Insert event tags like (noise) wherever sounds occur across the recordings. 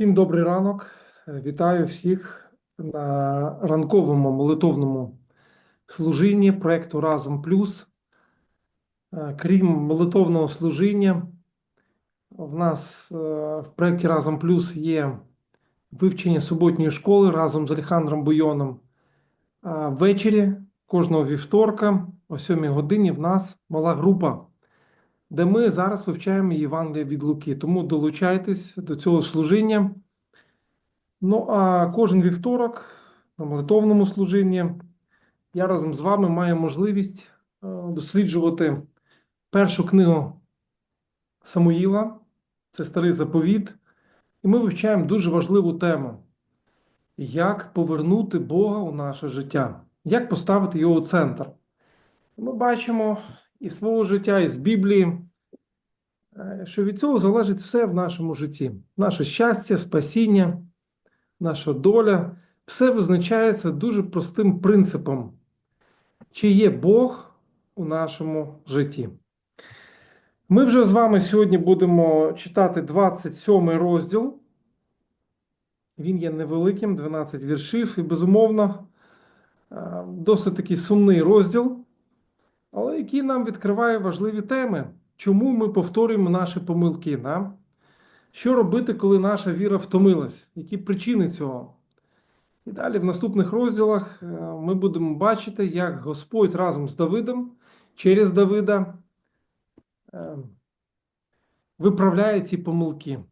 Всім добрий ранок. Е, Вітаю всіх на ранковому молитовному служінні проекту Разом Плюс. Е, Крім молитовного служіння, в нас е, в проєкті Разом Плюс є вивчення суботньої школи разом з Олександром Буйоном. А ввечері кожного вівторка о 7 годині в нас мала група, де ми зараз вивчаємо Євангелія від Луки. Тому долучайтесь до цього служіння. Ну, а кожен вівторок на молитовному служінні я разом з вами маю можливість е, досліджувати першу книгу Самуїла, це старий заповіт, і ми вивчаємо дуже важливу тему: як повернути Бога у наше життя, як поставити його у центр. Ми бачимо із свого життя, із Біблії, е, що від цього залежить все в нашому житті: наше щастя, спасіння наша доля, все визначається дуже простим принципом, чи є Бог у нашому житті. Ми вже з вами сьогодні будемо читати 27 розділ. Він є невеликим, 12 віршів, і, безумовно, е, досить такий сумний розділ, але який нам відкриває важливі теми, чому ми повторюємо наші помилки. Да? Що робити, коли наша віра втомилась? Які причини цього? І далі в наступних розділах е, ми будемо бачити, як Господь разом з Давидом через Давида е, виправляє ці помилки,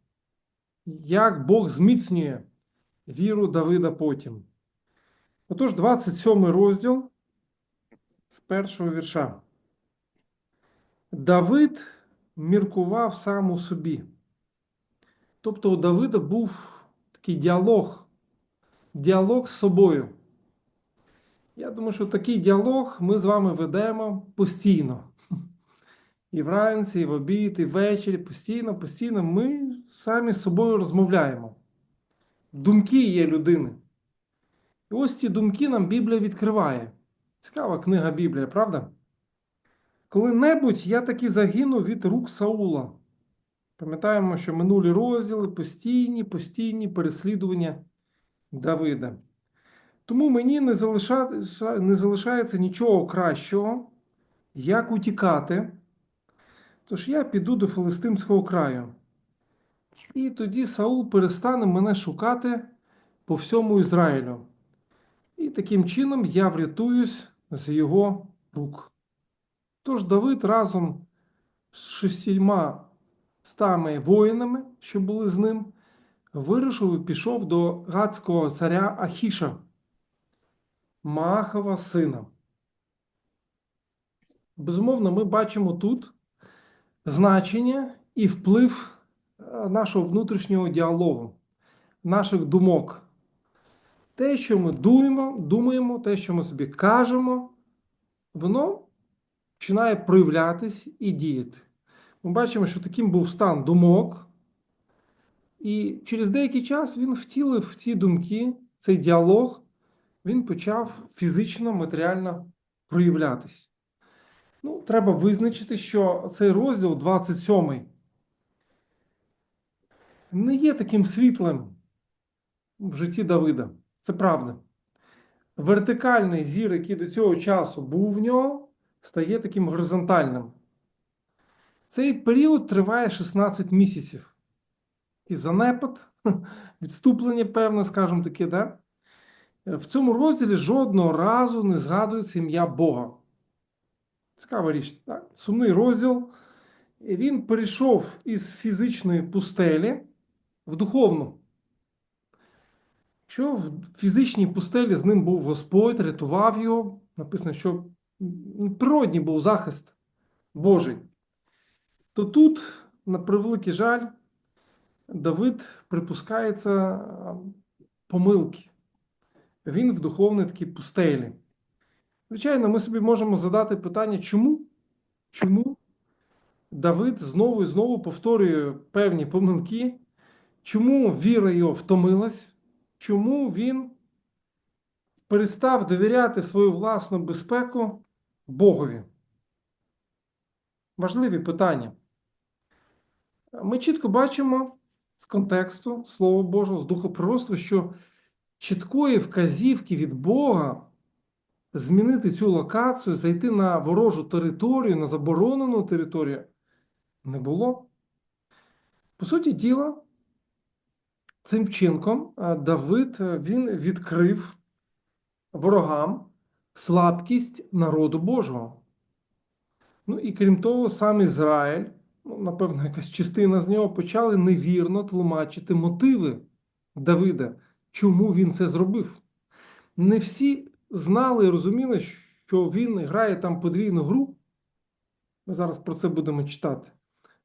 як Бог зміцнює віру Давида потім. Отож, 27 розділ з першого вірша. Давид міркував сам у собі. Тобто у Давида був такий діалог, діалог з собою. Я думаю, що такий діалог ми з вами ведемо постійно. І вранці, і в обід, і ввечері, постійно, постійно ми самі з собою розмовляємо. Думки є людини. І ось ці думки нам Біблія відкриває. Цікава книга Біблія, правда? Коли-небудь я таки загинув від рук Саула. Пам'ятаємо, що минулі розділи постійні, постійні переслідування Давида. Тому мені не, залиша... не залишається нічого кращого, як утікати. Тож я піду до Филистимського краю. І тоді Саул перестане мене шукати по всьому Ізраїлю. І таким чином я врятуюсь з його рук. Тож Давид разом з шістьма стами воїнами, що були з ним, вирушив і пішов до гадського царя Ахіша, Маахова сина. Безумовно, ми бачимо тут значення і вплив е, нашого внутрішнього діалогу, наших думок. Те, що ми думаємо, думаємо, те, що ми собі кажемо, воно починає проявлятись і діяти. Ми бачимо, що таким був стан думок, і через деякий час він втілив ці думки, цей діалог, він почав фізично, матеріально проявлятись. Ну, Треба визначити, що цей розділ 27 не є таким світлим в житті Давида. Це правда. Вертикальний зір, який до цього часу був в нього, стає таким горизонтальним. Цей період триває 16 місяців. І занепад, (laughs) відступлення, певне, скажімо таке, да? в цьому розділі жодного разу не згадується ім'я Бога. Цікава річ, так? сумний розділ. Він перейшов із фізичної пустелі в духовну. Якщо в фізичній пустелі з ним був Господь, рятував його, написано, що природній був захист Божий то тут, на превеликий жаль, Давид припускається помилки. Він в духовній такій пустелі. Звичайно, ми собі можемо задати питання, чому? Чому Давид знову і знову повторює певні помилки, чому віра його втомилась, чому він перестав довіряти свою власну безпеку Богові? Важливі питання. Ми чітко бачимо, з контексту Слова Божого, з духопророцтва, що чіткої вказівки від Бога змінити цю локацію, зайти на ворожу територію, на заборонену територію не було. По суті діла, цим вчинком е, Давид е, він відкрив ворогам слабкість народу Божого. Ну і крім того, сам Ізраїль, ну, напевно, якась частина з нього почали невірно тлумачити мотиви Давида, чому він це зробив. Не всі знали і розуміли, що він грає там подвійну гру. Ми зараз про це будемо читати.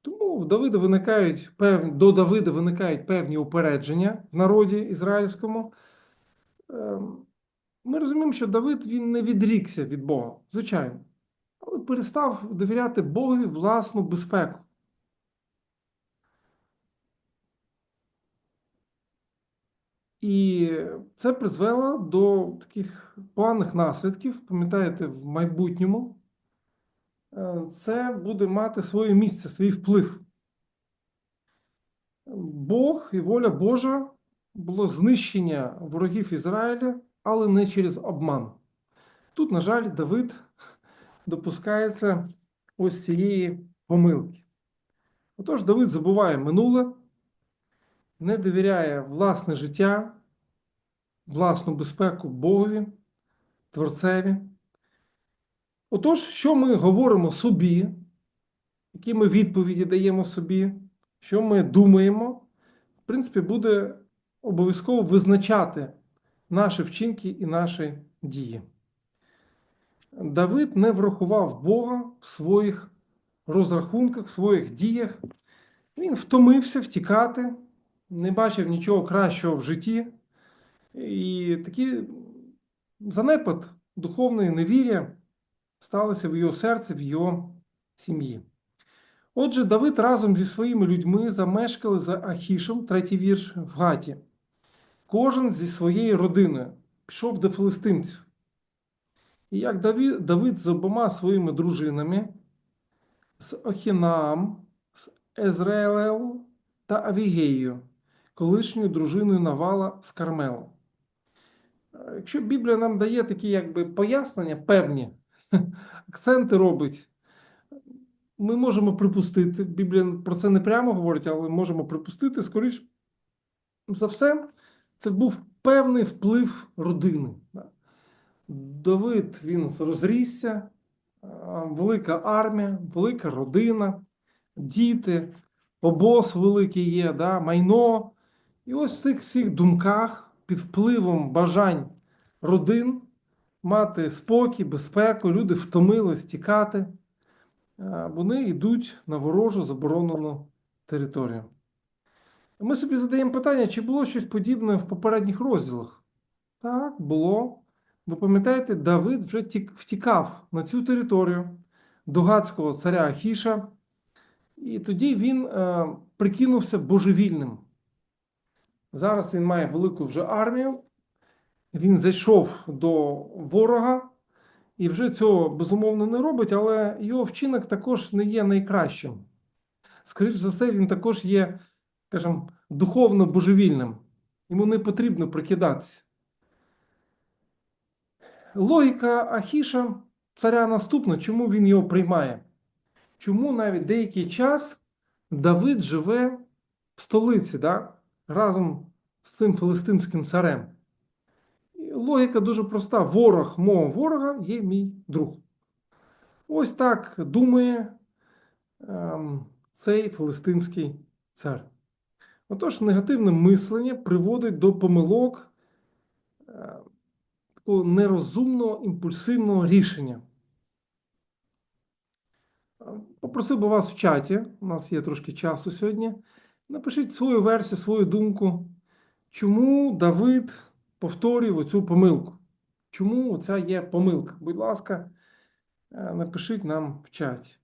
Тому в Давида виникають певні, до Давида виникають певні упередження в народі ізраїльському. Ми розуміємо, що Давид він не відрікся від Бога, звичайно, але перестав довіряти Богові власну безпеку. І це призвело до таких поганих наслідків. Пам'ятаєте, в майбутньому е, це буде мати своє місце, свій вплив. Бог і воля Божа було знищення ворогів Ізраїля, але не через обман. Тут, на жаль, Давид допускається ось цієї помилки. Отож, Давид забуває минуле, не довіряє власне життя, власну безпеку Богові, Творцеві. Отож, що ми говоримо собі, які ми відповіді даємо собі, що ми думаємо, в принципі, буде обов'язково визначати наші вчинки і наші дії. Давид не врахував Бога в своїх розрахунках, в своїх діях. Він втомився втікати, не бачив нічого кращого в житті. І такий занепад духовної невір'я сталося в його серці, в його сім'ї. Отже, Давид разом зі своїми людьми замешкали за Ахішем, третій вірш в Гаті. Кожен зі своєю родиною пішов до филистимців. І як Давид, Давид з обома своїми дружинами, з Охінаам, з Езраїлем та Авігеєю, колишньою дружиною Навала з Кармелом. Якщо Біблія нам дає такі якби пояснення, певні (laughs) акценти робить, ми можемо припустити, Біблія про це не прямо говорить, але можемо припустити, скоріш за все, це був певний вплив родини. Давид він розрісся, велика армія, велика родина, діти, обоз великий є, да, майно. І ось в цих всіх думках під впливом бажань родин мати спокій, безпеку, люди втомились тікати, вони йдуть на ворожу заборонену територію. Ми собі задаємо питання, чи було щось подібне в попередніх розділах? Так, було. Ви пам'ятаєте, Давид вже втікав на цю територію до гадського царя Ахіша, і тоді він е, прикинувся божевільним. Зараз він має велику вже армію, він зайшов до ворога і вже цього безумовно не робить, але його вчинок також не є найкращим. Скоріше за все, він також є, скажімо, духовно божевільним. Йому не потрібно прикидатися. Логіка Ахіша царя наступна, чому він його приймає? Чому навіть деякий час Давид живе в столиці да? разом з цим филистимським царем? Логіка дуже проста: ворог мого ворога є мій друг. Ось так думає ем, цей филистимський цар. Отож, негативне мислення приводить до помилок. Е, такого нерозумного імпульсивного рішення. Попросив би вас в чаті, у нас є трошки часу сьогодні. Напишіть свою версію, свою думку, чому Давид повторює оцю помилку. Чому це є помилка? Будь ласка, е, напишіть нам в чаті.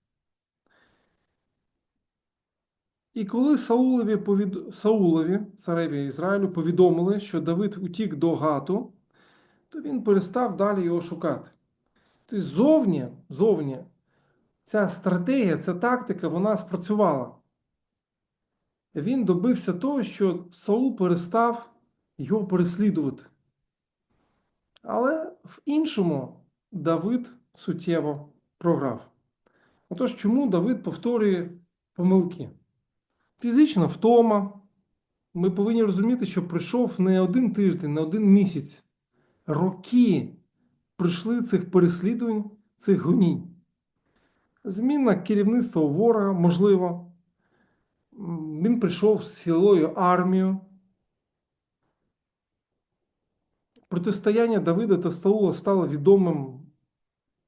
І коли Саулові, повід... Саулові, цареві Ізраїлю, повідомили, що Давид утік до Гату, то він перестав далі його шукати. Тобто зовні, зовні ця стратегія, ця тактика, вона спрацювала. він добився того, що Саул перестав його переслідувати. Але в іншому Давид суттєво програв. Отож, чому Давид повторює помилки? Фізична втома. Ми повинні розуміти, що прийшов не один тиждень, не один місяць. Роки прийшли цих переслідувань, цих гонінь. Зміна керівництва ворога, можливо. Він прийшов з цілою армією. Протистояння Давида та Саула стало відомим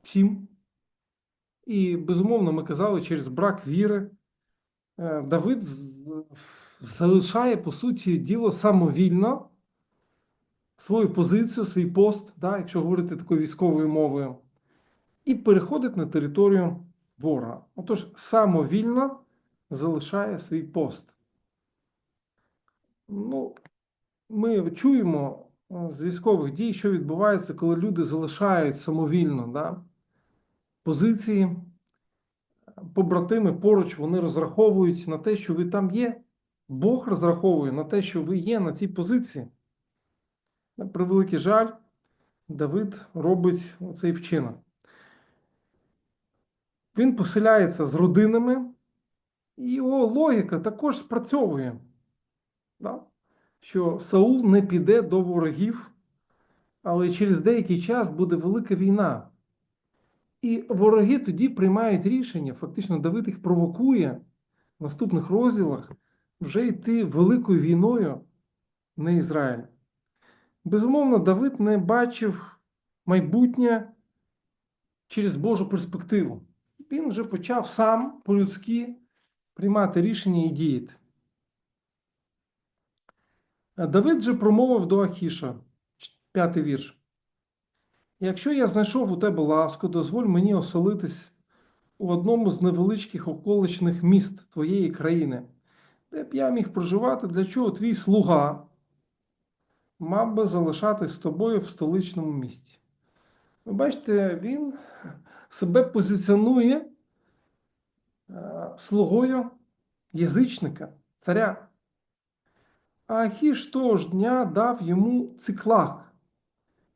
всім. І, безумовно, ми казали, через брак віри Давид залишає, по суті, діло самовільно свою позицію, свій пост, да, якщо говорити такою військовою мовою, і переходить на територію ворога. Отож, самовільно залишає свій пост. Ну, ми чуємо е, з військових дій, що відбувається, коли люди залишають самовільно да, позиції, побратими поруч, вони розраховують на те, що ви там є. Бог розраховує на те, що ви є на цій позиції. На превеликий жаль, Давид робить цей вчинок. Він поселяється з родинами, і його логіка також спрацьовує. Да? Що Саул не піде до ворогів, але через деякий час буде велика війна. І вороги тоді приймають рішення, фактично Давид їх провокує в наступних розділах вже йти великою війною на Ізраїль. Безумовно, Давид не бачив майбутнє через Божу перспективу. Він вже почав сам по-людськи приймати рішення і діяти. Давид же промовив до Ахіша, п'ятий вірш. Якщо я знайшов у тебе ласку, дозволь мені оселитись у одному з невеличких околичних міст твоєї країни, де б я міг проживати, для чого твій слуга мав би залишатись з тобою в столичному місті. Ви бачите, він себе позиціонує е, слугою язичника, царя. А Ахіш того ж дня дав йому циклах.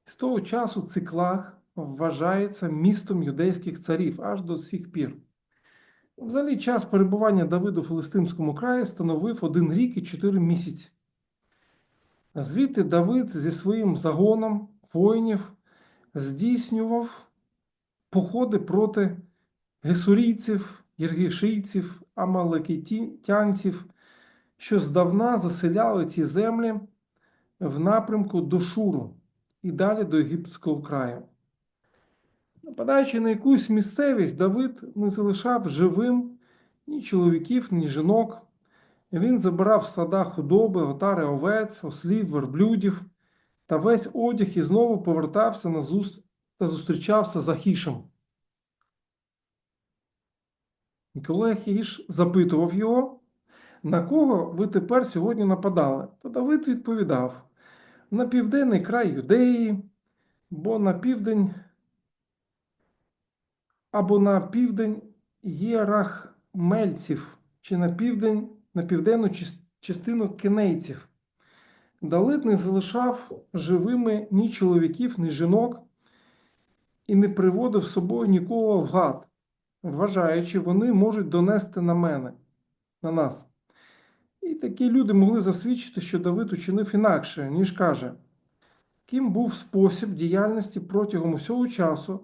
З того часу циклах вважається містом юдейських царів аж до сих пір. Взагалі, час перебування Давиду в Филистимському краї становив один рік і чотири місяці. Звідти Давид зі своїм загоном воїнів здійснював походи проти гесурійців, єргішийців, амалекітянців, що здавна заселяли ці землі в напрямку до Шуру і далі до Єгипетського краю. Нападаючи на якусь місцевість, Давид не залишав живим ні чоловіків, ні жінок. Він забирав стада худоби, отари овець, ослів, верблюдів та весь одяг і знову повертався на зуст... та зустрічався з Ахішем. І коли Ахіш запитував його, на кого ви тепер сьогодні нападали, то Давид відповідав: на південний край Юдеї, бо на південь або на південь Єрахмельців, чи на південь, на південну частину кенейців. Давид не залишав живими ні чоловіків, ні жінок і не приводив з собою нікого в гад, вважаючи, вони можуть донести на мене, на нас. Такі люди могли засвідчити, що Давид учинив інакше, ніж каже, ким був спосіб діяльності протягом усього часу,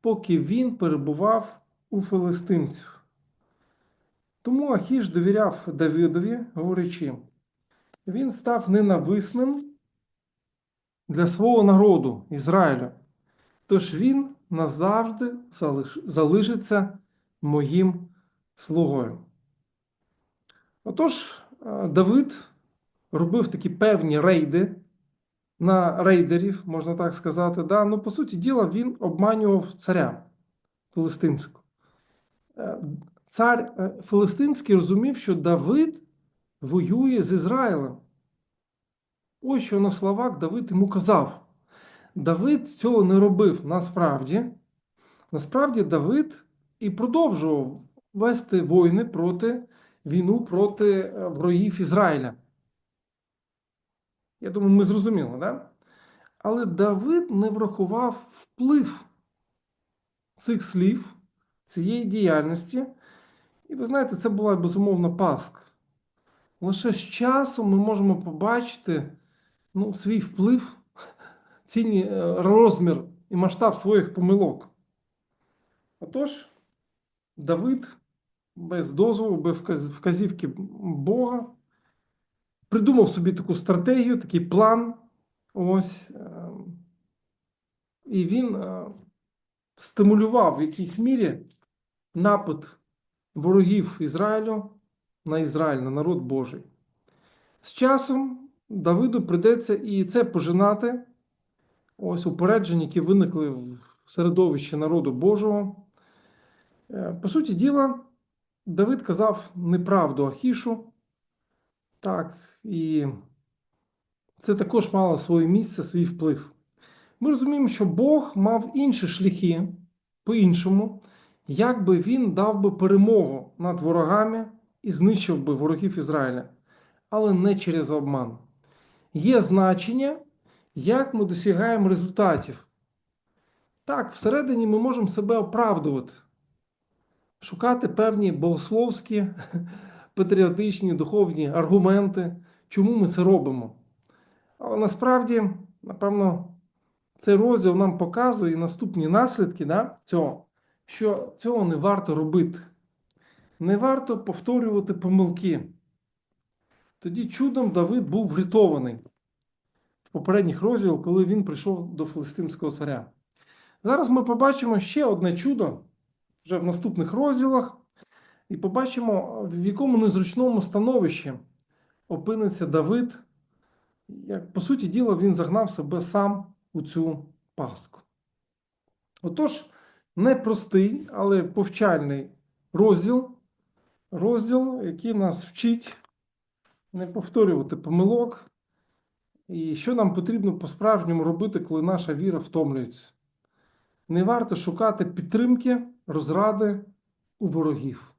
поки він перебував у филистимців. Тому Ахіш довіряв Давидові, говорячи, він став ненависним для свого народу Ізраїля. Тож він назавжди залиш- залишиться моїм слугою. Отож, Давид робив такі певні рейди на рейдерів, можна так сказати. Да? Ну, по суті діла, він обманював царя Филистимського. Е, Цар е, Филистимський розумів, що Давид воює з Ізраїлем. Ось що на словах Давид йому казав. Давид цього не робив насправді. Насправді Давид і продовжував вести війни проти війну проти е, ворогів Ізраїля. Я думаю, ми зрозуміли, да? Але Давид не врахував вплив цих слів, цієї діяльності. І ви знаєте, це була безумовно пастка. Лише з часом ми можемо побачити ну, свій вплив, ціні, е, розмір і масштаб своїх помилок. Отож, Давид без дозволу, без вказівки Бога придумав собі таку стратегію, такий план. Ось. е, І він е, стимулював в якійсь мірі напад ворогів Ізраїлю на Ізраїль, на народ Божий. З часом Давиду прийдеться і це пожинати. Ось упередження, які виникли в середовищі народу Божого. Е, По суті діла, Давид казав неправду Ахішу. Так, і це також мало своє місце, свій вплив. Ми розуміємо, що Бог мав інші шляхи по-іншому, як би він дав би перемогу над ворогами і знищив би ворогів Ізраїля, але не через обман. Є значення, як ми досягаємо результатів. Так, всередині ми можемо себе оправдувати, шукати певні богословські, (laughs) патріотичні, духовні аргументи, чому ми це робимо. Але насправді, напевно, цей розділ нам показує наступні наслідки да, цього, що цього не варто робити. Не варто повторювати помилки. Тоді чудом Давид був врятований в попередніх розділах, коли він прийшов до Филистимського царя. Зараз ми побачимо ще одне чудо вже в наступних розділах, і побачимо, в якому незручному становищі опиниться Давид. Як, по суті діла, він загнав себе сам у цю пастку. Отож, непростий, але повчальний розділ, розділ, який нас вчить не повторювати помилок, і що нам потрібно по-справжньому робити, коли наша віра втомлюється. Не варто шукати підтримки, розради у ворогів.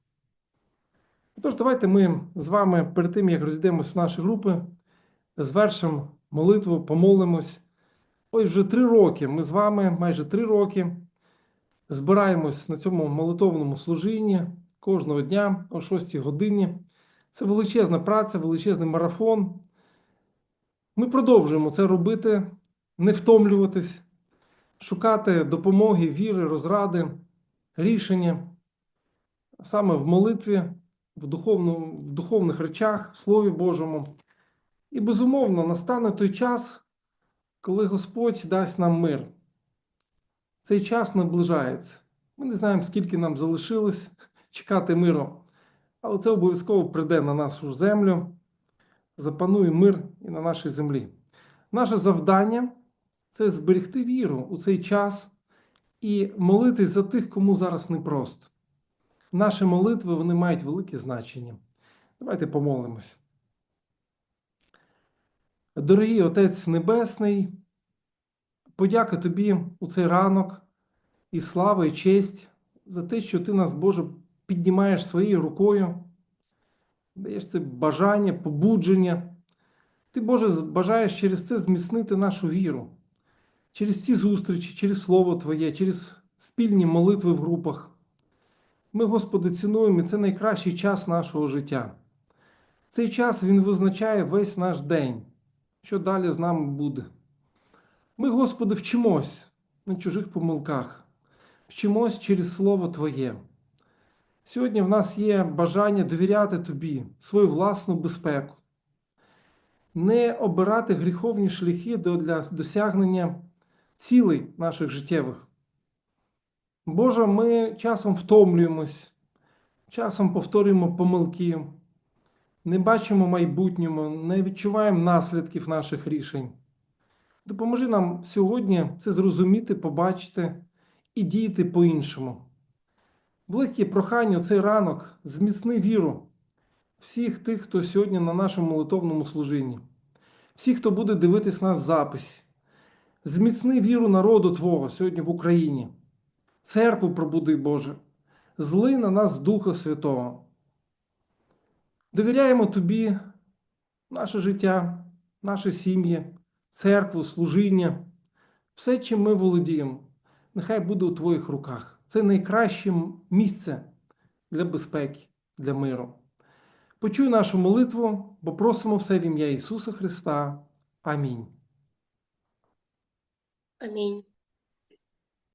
Тож, давайте ми з вами перед тим, як розійдемось в наші групи, звершимо молитву, помолимось. Ось вже три роки ми з вами, майже три роки, збираємось на цьому молитовному служінні кожного дня о 6 годині. Це величезна праця, величезний марафон. Ми продовжуємо це робити, не втомлюватись, шукати допомоги, віри, розради, рішення саме в молитві, в, духовну, в духовних речах, в Слові Божому. І безумовно настане той час, коли Господь дасть нам мир. Цей час наближається. Ми не знаємо, скільки нам залишилось чекати миру, але це обов'язково прийде на нашу землю, запанує мир і на нашій землі. Наше завдання це зберегти віру у цей час і молитись за тих, кому зараз непросто. Наші молитви вони мають велике значення. Давайте помолимось. Дорогий Отець Небесний, подяка Тобі у цей ранок і слава, і честь за те, що Ти нас, Боже, піднімаєш своєю рукою, даєш це бажання, побудження. Ти, Боже, бажаєш через це зміцнити нашу віру, через ці зустрічі, через Слово Твоє, через спільні молитви в групах. Ми, Господи, цінуємо і це найкращий час нашого життя. Цей час Він визначає весь наш день, що далі з нами буде. Ми, Господи, вчимось на чужих помилках, вчимось через Слово Твоє. Сьогодні в нас є бажання довіряти Тобі свою власну безпеку, не обирати гріховні шляхи для досягнення цілей наших життєвих. Боже, ми часом втомлюємось, часом повторюємо помилки, не бачимо майбутнього, не відчуваємо наслідків наших рішень. Допоможи нам сьогодні це зрозуміти, побачити і діяти по-іншому. Велике прохання у цей ранок зміцни віру всіх тих, хто сьогодні на нашому молитовному служінні, всіх, хто буде дивитись нас в записі. Зміцни віру народу Твого сьогодні в Україні. Церкву пробуди, Боже, зли на нас Духа Святого. Довіряємо тобі наше життя, наші сім'ї, церкву, служіння, все, чим ми володіємо, нехай буде у твоїх руках. Це найкраще місце для безпеки, для миру. Почуй нашу молитву, бо просимо все в ім'я Ісуса Христа. Амінь. Амінь.